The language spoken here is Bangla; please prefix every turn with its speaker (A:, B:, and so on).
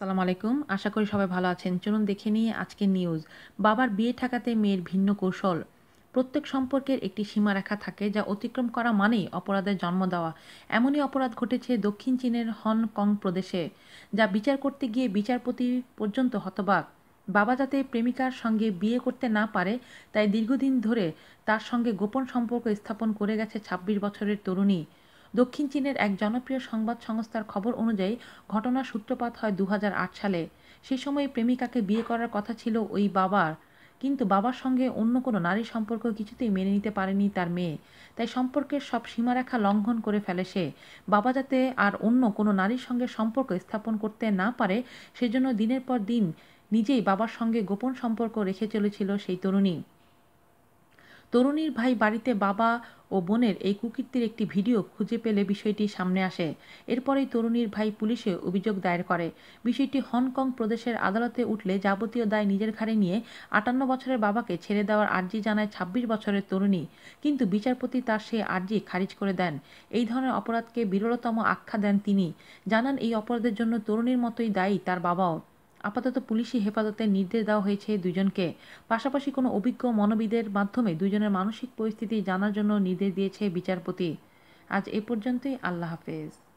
A: সালাম আলাইকুম। আশা করি সবাই ভালো আছেন। চলুন দেখে নিয়ে আজকের নিউজ। বাবার বিয়ে ঠেকাতে মেয়ের ভিন্ন কৌশল। প্রত্যেক সম্পর্কের একটি সীমারেখা থাকে যা অতিক্রম করা মানেই অপরাধের জন্ম দেওয়া। এমনই অপরাধ ঘটেছে দক্ষিণ চীনের হংকং প্রদেশে, যা বিচার করতে গিয়ে বিচারপতি পর্যন্ত হতবাক। বাবা যাতে প্রেমিকার সঙ্গে বিয়ে করতে না পারে, তাই দীর্ঘদিন ধরে তার সঙ্গে গোপন সম্পর্ক স্থাপন করে গেছে ২৬ বছরের তরুণী। দক্ষিণ চীনের এক জনপ্রিয় সংবাদ সংস্থার খবর অনুযায়ী, ঘটনার সূত্রপাত হয় দু হাজার আট সালে। সে সময় প্রেমিকাকে বিয়ে করার কথা ছিল ওই বাবার। কিন্তু বাবার সঙ্গে অন্য কোনো নারী সম্পর্ক কিছুতেই মেনে নিতে পারেনি তার মেয়ে। তাই সম্পর্কের সব সীমারেখা লঙ্ঘন করে ফেলে সে। বাবা যাতে আর অন্য কোনো নারীর সঙ্গে সম্পর্ক স্থাপন করতে না পারে, সেজন্য দিনের পর দিন নিজেই বাবার সঙ্গে গোপন সম্পর্ক রেখে চলেছিল সেই তরুণী। তরুণীর ভাই বাড়িতে বাবা ও বোনের এই কুকীর্তির একটি ভিডিও খুঁজে পেলে বিষয়টি সামনে আসে। এরপরেই তরুণীর ভাই পুলিশে অভিযোগ দায়ের করে। বিষয়টি হংকং প্রদেশের আদালতে উঠলে যাবতীয় দায় নিজের ঘাড়ে নিয়ে আটান্ন বছরের বাবাকে ছেড়ে দেওয়ার আর্জি জানায় ২৬ বছরের তরুণী। কিন্তু বিচারপতি তার সে আর্জি খারিজ করে দেন। এই ধরনের অপরাধকে বিরলতম আখ্যা দেন তিনি। জানান এই অপরাধের জন্য তরুণীর মতোই দায়ী তার বাবাও। আপাতত পুলিশি হেফাজতে নির্দেশ দেওয়া হয়েছে দুজনকে। পাশাপাশি কোনো অভিজ্ঞ মনোবিদের মাধ্যমে দুজনের মানসিক পরিস্থিতি জানার জন্য নির্দেশ দিয়েছে বিচারপতি। আজ এ পর্যন্তই, আল্লাহ হাফেজ।